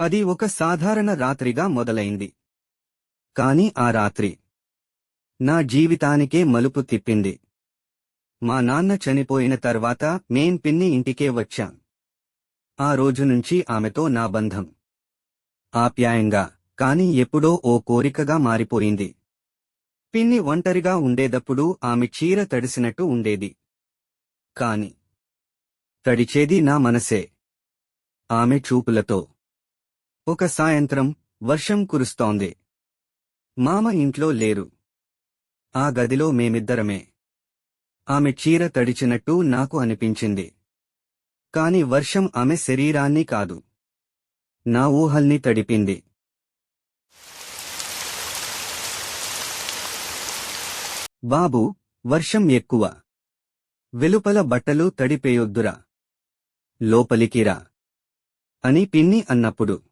అది ఒక సాధారణ రాత్రిగా మొదలైంది. కాని ఆ రాత్రి నా జీవితానికే మలుపు తిప్పింది. మా నాన్న చనిపోయిన తర్వాత మేం పిన్ని ఇంటికే వచ్చాం. ఆ రోజు నుంచి ఆమెతో నా బంధం ఆప్యాయంగా కాని ఎప్పుడో ఓ కోరికగా మారిపోయింది. పిన్ని ఒంటరిగా ఉండేటప్పుడు ఆమె చీర తడిసినట్టు ఉండేది. కాని తడిచేది నా మనసే. ఆమె చూపులతో ఒక సాయంత్రం వర్షం కురుస్తోంది. మామ ఇంట్లో లేరు. ఆ గదిలో మేమిద్దరమే. ఆమె చీర తడిచినట్టు నాకు అనిపించింది. కాని వర్షం ఆమె శరీరాన్ని కాదు. నా ఊహల్ని తడిపింది. బాబు వర్షం ఎక్కువ. వెలుపల బట్టలు తడిపేయొద్దురా. లోపలికిరా అని పిన్ని అన్నప్పుడు.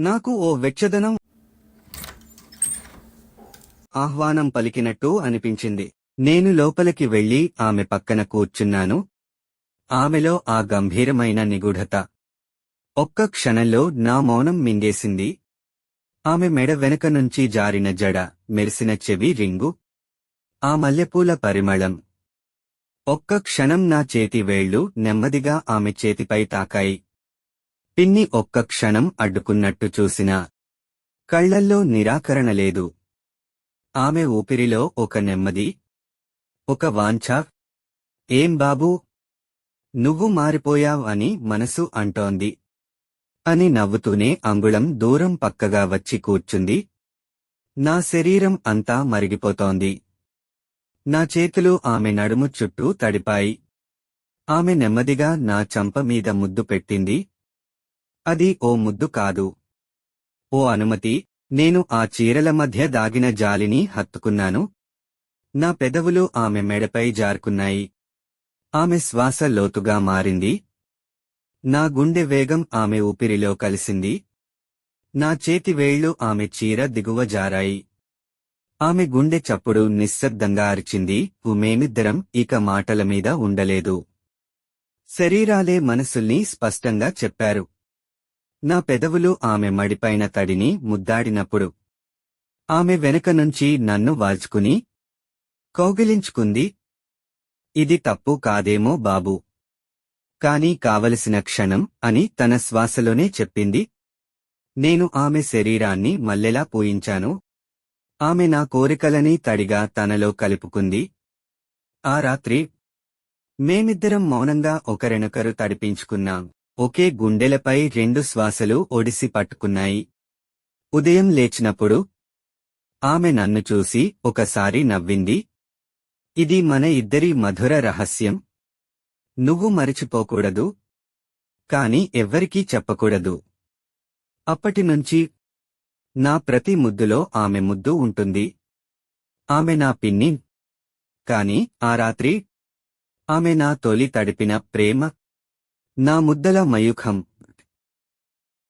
నాకు ఓ వెచ్చదనం ఆహ్వానం పలికినట్టు అనిపించింది. నేను లోపలికి వెళ్ళి ఆమె పక్కన కూర్చున్నాను. ఆమెలో ఆ గంభీరమైన నిగూఢత. ఒక్క క్షణంలో నా మౌనం మింగేసింది. ఆమె మెడ వెనక నుంచి జారిన జడ మెరిసిన చెవి రింగు. ఆ మల్లెపూల పరిమళం. ఒక్క క్షణం నా చేతి వేళ్ళు నెమ్మదిగా ఆమె చేతిపై తాకాయి. పిన్ని ఒక్క క్షణం అడ్డుకున్నట్టు చూసినా కళ్ళల్లో నిరాకరణ లేదు. ఆమె ఊపిరిలో ఒక నెమ్మది ఒక వాంఛ ఏం బాబూ నువ్వు మారిపోయావ్ అని మనసు అంటోంది అని నవ్వుతూనే అంగుళం దూరం పక్కగా వచ్చి కూర్చుంది. నా శరీరం అంతా మరిగిపోతోంది. నా చేతులు ఆమె నడుము చుట్టూ తడిపాయి. ఆమె నెమ్మదిగా నా చంప మీద ముద్దు పెట్టింది. అది ఓ ముద్దు కాదు. ఓ అనుమతి నేను ఆ చీరల మధ్య దాగిన జాలిని హత్తుకున్నాను. నా పెదవులు ఆమె మెడపై జారుకున్నాయి. ఆమె శ్వాస లోతుగా మారింది. నా గుండె వేగం ఆమె ఊపిరిలో కలిసింది. నా చేతి వేళ్ళు ఆమె చీర దిగువ జారాయి. ఆమె గుండె చప్పుడు నిశ్శబ్దంగా అరిచింది. మేమిద్దరం ఇక మాటల మీద ఉండలేదు. శరీరాలే మనసుల్ని స్పష్టంగా చెప్పారు. నా పెదవులు ఆమె మడిపైన తడిని ముద్దాడినప్పుడు ఆమె వెనక నుంచి నన్ను వాల్చుకుని కౌగిలించుకుంది. ఇది తప్పు కాదేమో బాబూ. కాని కావలసిన క్షణం అని తన శ్వాసలోనే చెప్పింది. నేను ఆమె శరీరాన్ని మల్లెలా పూయించాను? ఆమె నా కోరికలని తడిగా తనలో కలుపుకుంది. ఆ రాత్రి మేమిద్దరం మౌనంగా ఒకరినొకరు తడిపించుకున్నాం. ఒకే గుండెలపై రెండు శ్వాసలు ఒడిసి పట్టుకున్నాయి. ఉదయం లేచినప్పుడు ఆమె నన్ను చూసి ఒకసారి నవ్వింది. ఇది మన ఇద్దరి మధుర రహస్యం. నువ్వు మరిచిపోకూడదు. కాని ఎవ్వరికీ చెప్పకూడదు. అప్పటినుంచి నా ప్రతి ముద్దులో ఆమె ముద్దు ఉంటుంది. ఆమె నా పిన్ని. కాని ఆ రాత్రి ఆమె నా తొలి తడిపిన ప్రేమ. నా ముద్దల మయూఖం.